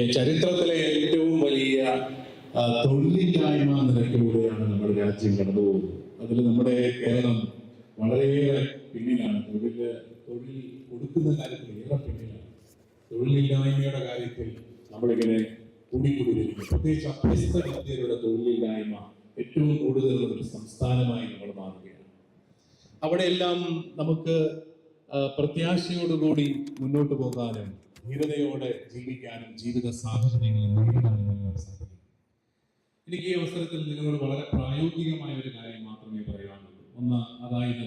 ചരിത്രത്തിലെ ഏറ്റവും വലിയ തൊഴിലില്ലായ്മ നിരക്കിലൂടെയാണ് നമ്മുടെ രാജ്യം കടന്നു പോകുന്നത്. അതിൽ നമ്മുടെ കേരളം വളരെയേറെ പിന്നിലാണ്. തൊഴിൽ തൊഴിൽ കൊടുക്കുന്ന കാര്യത്തിൽ ഏറെ പിന്നിലാണ്. തൊഴിലില്ലായ്മയുടെ കാര്യത്തിൽ നമ്മളിങ്ങനെ കൂടിക്കൂടി പ്രത്യേകിച്ച് അഭ്യസ്ത വിദ്യയുടെ തൊഴിലില്ലായ്മ ഏറ്റവും കൂടുതലുള്ള ഒരു സംസ്ഥാനമായി നമ്മൾ മാറുകയാണ്. അവിടെയെല്ലാം നമുക്ക് പ്രത്യാശയോടുകൂടി മുന്നോട്ട് പോകാനും ധീരതയോടെ ജീവിക്കാനും ജീവിത സാഹചര്യങ്ങളെ നേരിടാനും എല്ലാം സാധിക്കും എനിക്ക് ഈ അവസരത്തിൽ നിങ്ങളോട് വളരെ പ്രായോഗികമായ ഒരു കാര്യം മാത്രമേ പറയാനുള്ളൂ. ഒന്ന് അതായത്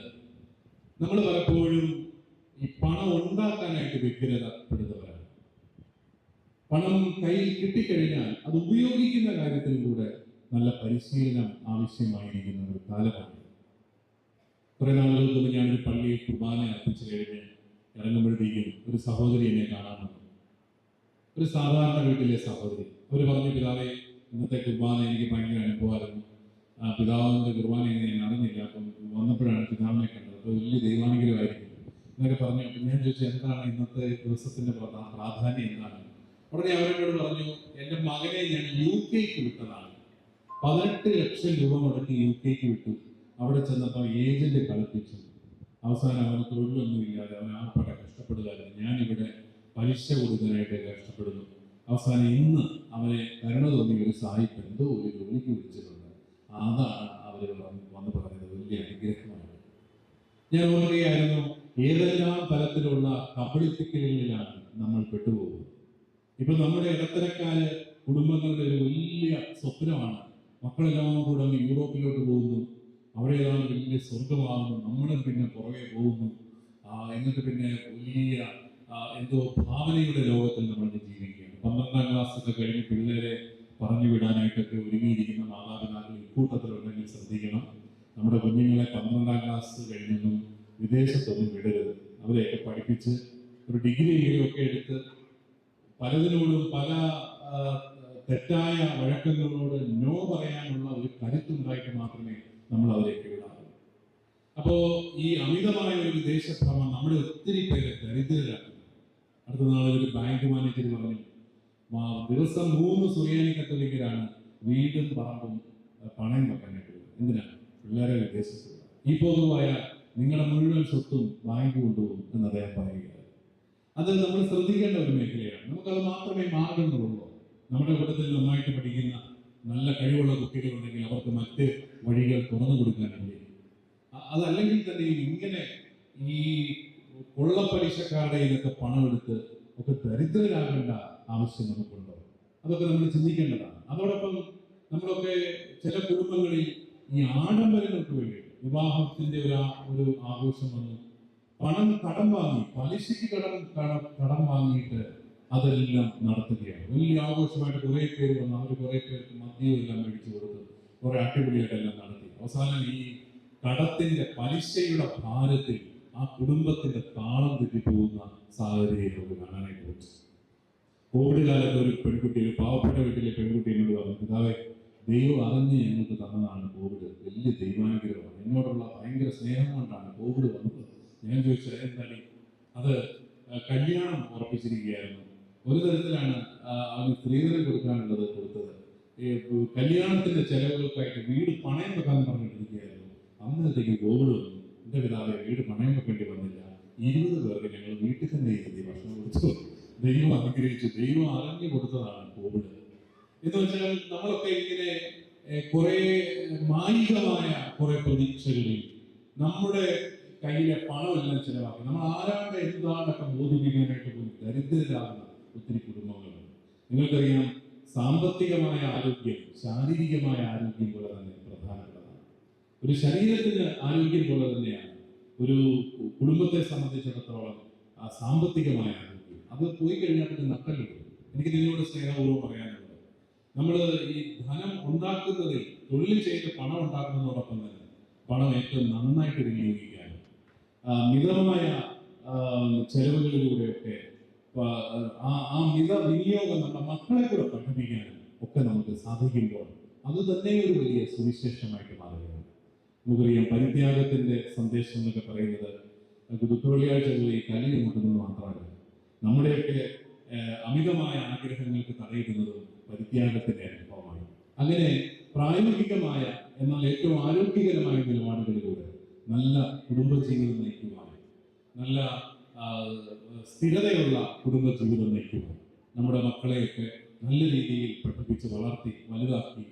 നമ്മൾ പലപ്പോഴും ഈ പണം ഉണ്ടാക്കാനായിട്ട് വ്യഗ്രതപ്പെടുന്നവരാണ്. പണം കയ്യിൽ കിട്ടിക്കഴിഞ്ഞാൽ അത് ഉപയോഗിക്കുന്ന കാര്യത്തിൽ കൂടെ നല്ല പരിശീലനം ആവശ്യമായിരിക്കുന്ന ഒരു കാലമാണ്. കുറെ നാളുകൾക്ക് ഞാനൊരു പള്ളിയിൽ കുർബാന അർപ്പിച്ചു കഴിഞ്ഞ് ഇറങ്ങുമ്പോഴത്തേക്കും ഒരു സഹോദരി എന്നെ കാണാൻ വന്നു ഒരു സാധാരണ വീട്ടിലെ സഹോദരി. അവർ പറഞ്ഞു പിതാവെ ഇന്നത്തെ കുർബാന എനിക്ക് ഭയങ്കര അനുഭവമായിരുന്നു. ആ പിതാവിന്റെ കുർബാന ഞാൻ അറിഞ്ഞില്ല. അപ്പം വന്നപ്പോഴാണ് പിതാവിനെ കണ്ടത്. അപ്പോൾ വലിയ ദൈവാനുഗ്രഹമായിരിക്കും. എന്നൊക്കെ പറഞ്ഞു. അപ്പം ഞാൻ ചോദിച്ചു എന്താണ് ഇന്നത്തെ ദിവസത്തിന്റെ പ്രധാന പ്രാധാന്യം എന്താണ്? ഉടനെ അവരോട് പറഞ്ഞു എന്റെ മകനെ ഞാൻ യു കെക്ക് വിട്ടതാണ്. പതിനെട്ട് ലക്ഷം രൂപ മുടക്കി യു കെക്ക് വിട്ടു. അവിടെ ചെന്നപ്പോൾ ഏജന്റ് കളിപ്പിച്ചു. അവസാനം അവന് തൊഴിലൊന്നും ഇല്ലാതെ അവൻ ആർപ്പാടെ കഷ്ടപ്പെടുകയായിരുന്നു. ഞാനിവിടെ പലിശ കൊടുക്കാനായിട്ട് കഷ്ടപ്പെടുന്നു. അവസാനം ഇന്ന് അവനെ കരുണ തോന്നിയ ഒരു സായിപ്പ് എന്തോ ഒരു ജോലിക്ക് വിളിച്ചിട്ടുണ്ട്. അതാണ് അവർ വന്ന് പറയുന്നത് വലിയ അനുഗ്രഹമാണ്. ഞാൻ ഓർക്കുകയായിരുന്നു ഏതെല്ലാം തരത്തിലുള്ള കബളിപ്പിക്കലുകളിലാണ് നമ്മൾ പെട്ടുപോകുന്നത്. ഇപ്പൊ നമ്മുടെ ഇടത്തരക്കാര് കുടുംബങ്ങളുടെ ഒരു വലിയ സ്വപ്നമാണ്. മക്കളെല്ലാം കൂടെ യൂറോപ്പിലോട്ട് പോകുന്നു. അവിടെ പിന്നെ സ്വർഗമാകുന്നു നമ്മളും പിന്നെ പുറകെ പോകുന്നു. എന്നിട്ട് പിന്നെ വലിയ എന്തോ ഭാവനയുടെ ലോകത്തിൽ നമ്മൾ ജീവിക്കുകയാണ്. പന്ത്രണ്ടാം ക്ലാസ് ഒക്കെ കഴിഞ്ഞ് പിള്ളേരെ പറഞ്ഞു വിടാനായിട്ടൊക്കെ ഒരുങ്ങിയിരിക്കുന്ന മാതാപിതാക്കൾ ഇക്കൂട്ടത്തിലുണ്ടെങ്കിൽ ശ്രദ്ധിക്കണം. നമ്മുടെ കുഞ്ഞുങ്ങളെ പന്ത്രണ്ടാം ക്ലാസ് കഴിഞ്ഞൊന്നും വിദേശത്തൊന്നും വിടരുത്. അവരെയൊക്കെ പഠിപ്പിച്ച് ഒരു ഡിഗ്രിയെങ്കിലും ഒക്കെ എടുത്ത് പലതിനോടും പല തെറ്റായ വഴക്കങ്ങളോട് നോ പറയാനുള്ള ഒരു കരുത്തുണ്ടായിട്ട് മാത്രമേ നമ്മൾ അവരേക്ക് വിടാറുണ്ട്. അപ്പോ ഈ അമിതമായ ഒരു വിദേശഭ്രമം നമ്മളെ ഒത്തിരി പേരെ ദരിദ്രരാക്കുന്നു. അടുത്ത നാളെ ഒരു ബാങ്ക് മാനേജർ പറഞ്ഞു "മാ- ദിവസം മൂന്ന് സുറിയാനി കത്തോലിക്കരാണ് വീടും പറമ്പും പണയം വെക്കാനായിട്ട് വരുന്നത്. എന്തിനാണ് പിള്ളേരെ വിദേശത്ത് ഈ പൊതുവായ നിങ്ങളുടെ മുഴുവൻ സ്വത്തും ബാങ്ക് കൊണ്ടുപോകും എന്ന് അദ്ദേഹം പറയുകയാണ്. അത് നമ്മൾ ശ്രദ്ധിക്കേണ്ട ഒരു മേഖലയാണ്. നമുക്കത് മാത്രമേ മാർഗങ്ങളുള്ളൂ നമ്മുടെ കൂട്ടത്തിൽ നന്നായിട്ട് പഠിക്കുന്ന നല്ല കഴിവുള്ള കുട്ടികളുണ്ടെങ്കിൽ അവർക്ക് മറ്റ് വഴികൾ തുറന്നു കൊടുക്കാനില്ലേ കഴിയും. അതല്ലെങ്കിൽ തന്നെ ഇങ്ങനെ ഈ കൊള്ളപ്പലിശക്കാരുടെ ഇതൊക്കെ പണമെടുത്ത് ഒക്കെ ദരിദ്രരാകേണ്ട ആവശ്യം നമുക്കുണ്ടോ? അതൊക്കെ നമ്മൾ ചിന്തിക്കേണ്ടതാണ്. അതോടൊപ്പം നമ്മളൊക്കെ ചില കുടുംബങ്ങളിൽ ഈ ആഡംബരങ്ങൾക്ക് വേണ്ടി വിവാഹത്തിന്റെ ഒരു ഒരു ആഘോഷം വന്നു പണം കടം വാങ്ങി പലിശയ്ക്ക് കടം കടം കടം വാങ്ങിയിട്ട് അതെല്ലാം നടത്തുകയാണ്. വലിയ ആഘോഷമായിട്ട് കുറെ പേര് വന്ന് അവർ കുറെ പേർക്ക് മദ്യവും എല്ലാം മേടിച്ചു കൊടുത്ത് കുറെ അടിപൊളിയായിട്ടെല്ലാം നടത്തി. അവസാനം ഈ കടത്തിന്റെ പലിശയുടെ ഭാരത്തിൽ ആ കുടുംബത്തിന്റെ താളം തെറ്റിപ്പോകുന്ന സാഹചര്യം നമുക്ക് കാണാനായിട്ട് പറ്റും കോവിഡ് കാലത്ത് ഒരു പെൺകുട്ടി ഒരു പാവപ്പെട്ട വീട്ടിലെ പെൺകുട്ടി എന്നോട് പറഞ്ഞു പിതാവെ ദൈവം അറിഞ്ഞ് ഞങ്ങൾക്ക് തന്നതാണ് കോവിഡ്. വലിയ ദൈവാനുഗ്രഹമാണ്. എന്നോടുള്ള ഭയങ്കര സ്നേഹം കൊണ്ടാണ് കോവിഡ് വന്നത്. ഞാൻ ചോദിച്ചത് എന്താണ് അത് കല്യാണം ഉറപ്പിച്ചിരിക്കുകയായിരുന്നു. ഒരു തരത്തിലാണ് അവന് സ്ത്രീധനം കൊടുക്കാനുള്ളത് കൊടുത്തത്. കല്യാണത്തിന്റെ ചെലവുകൾക്കായിട്ട് വീട് പണയം വെക്കാൻ പറഞ്ഞിട്ടിരിക്കുകയായിരുന്നു. അന്നത്തേക്ക് കോവിഡ് വന്നു. എന്റെ പിതാവെ വീട് പണയം വെക്കേണ്ടി വന്നില്ല. ഇരുപത് പേർക്ക് ഞങ്ങൾ വീട്ടിൽ തന്നെ ഇരുത്തി ഭക്ഷണം കൊടുത്തു. ദൈവം അനുഗ്രഹിച്ചു. ദൈവം അറിഞ്ഞു കൊടുത്തതാണ് കോവിഡ് എന്ന് വെച്ചാൽ നമ്മളൊക്കെ ഇങ്ങനെ കുറെ മായികമായ കുറെ പ്രതീക്ഷകളിൽ നമ്മുടെ കയ്യിലെ പണമെല്ലാം ചിലവാക്കി. നമ്മൾ ആരാണ്ട് എന്താണ്ടൊക്കെ ബോധിപ്പിക്കാനായിട്ട് പോയി ദരിദ്രരാകുന്ന ഒത്തിരി കുടുംബങ്ങളുണ്ട്. നിങ്ങൾക്കറിയാം സാമ്പത്തികമായ ആരോഗ്യം ശാരീരികമായ ആരോഗ്യം പോലെ തന്നെ പ്രധാനപ്പെട്ടതാണ്. ഒരു ശരീരത്തിന് ആരോഗ്യം പോലെ തന്നെയാണ് ഒരു കുടുംബത്തെ സംബന്ധിച്ചിടത്തോളം ആ സാമ്പത്തികമായ ആരോഗ്യം. അത് പോയി കഴിഞ്ഞാൽ പിന്നെ നട്ടലിടും എനിക്ക് നിങ്ങളോട് സ്നേഹപൂർവം പറയാനുള്ളത് നമ്മൾ ഈ ധനം ഉണ്ടാക്കുന്നതിൽ തൊഴിൽ ചെയ്ത് പണം ഉണ്ടാക്കുന്നതോടൊപ്പം തന്നെ പണം ഏറ്റവും നന്നായിട്ട് വിനിയോഗിക്കാനും മിതമായ ചെലവുകളിലൂടെയൊക്കെ ആ മിത വിനിയോഗം നമ്മുടെ മക്കളെ കൂടെ പഠിപ്പിക്കാനും ഒക്കെ നമുക്ക് സാധിക്കുമ്പോൾ അത് തന്നെ ഒരു വലിയ സുവിശേഷമായിട്ട് മാറുകയാണ്. നമുക്കറിയാം പരിത്യാഗത്തിന്റെ സന്ദേശം എന്നൊക്കെ പറയുന്നത് നമുക്ക് ഈ കലി മുട്ടുന്നത് മാത്രമല്ല. നമ്മുടെയൊക്കെ അമിതമായ ആഗ്രഹങ്ങൾക്ക് തടയിടുന്നതും പരിത്യാഗത്തിന്റെ അനുഭവമാണ്. അങ്ങനെ പ്രായോഗികമായ എന്നാൽ ഏറ്റവും ആരോഗ്യകരമായ നിലപാടുകളിലൂടെ നല്ല കുടുംബജീവിതം നയിക്കുവാനും നല്ല ആ, കുടുംബ ജീവിതം നയിക്കുക നമ്മുടെ മക്കളെയൊക്കെ നല്ല രീതിയിൽ പഠിപ്പിച്ച് വളർത്തി വലുതാക്കി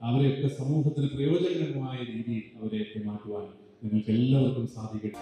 അവരെയൊക്കെ സമൂഹത്തിന് പ്രയോജനകരമായ രീതിയിൽ അവരെയൊക്കെ മാറ്റുവാൻ നിങ്ങൾക്ക് എല്ലാവർക്കും സാധിക്കട്ടെ.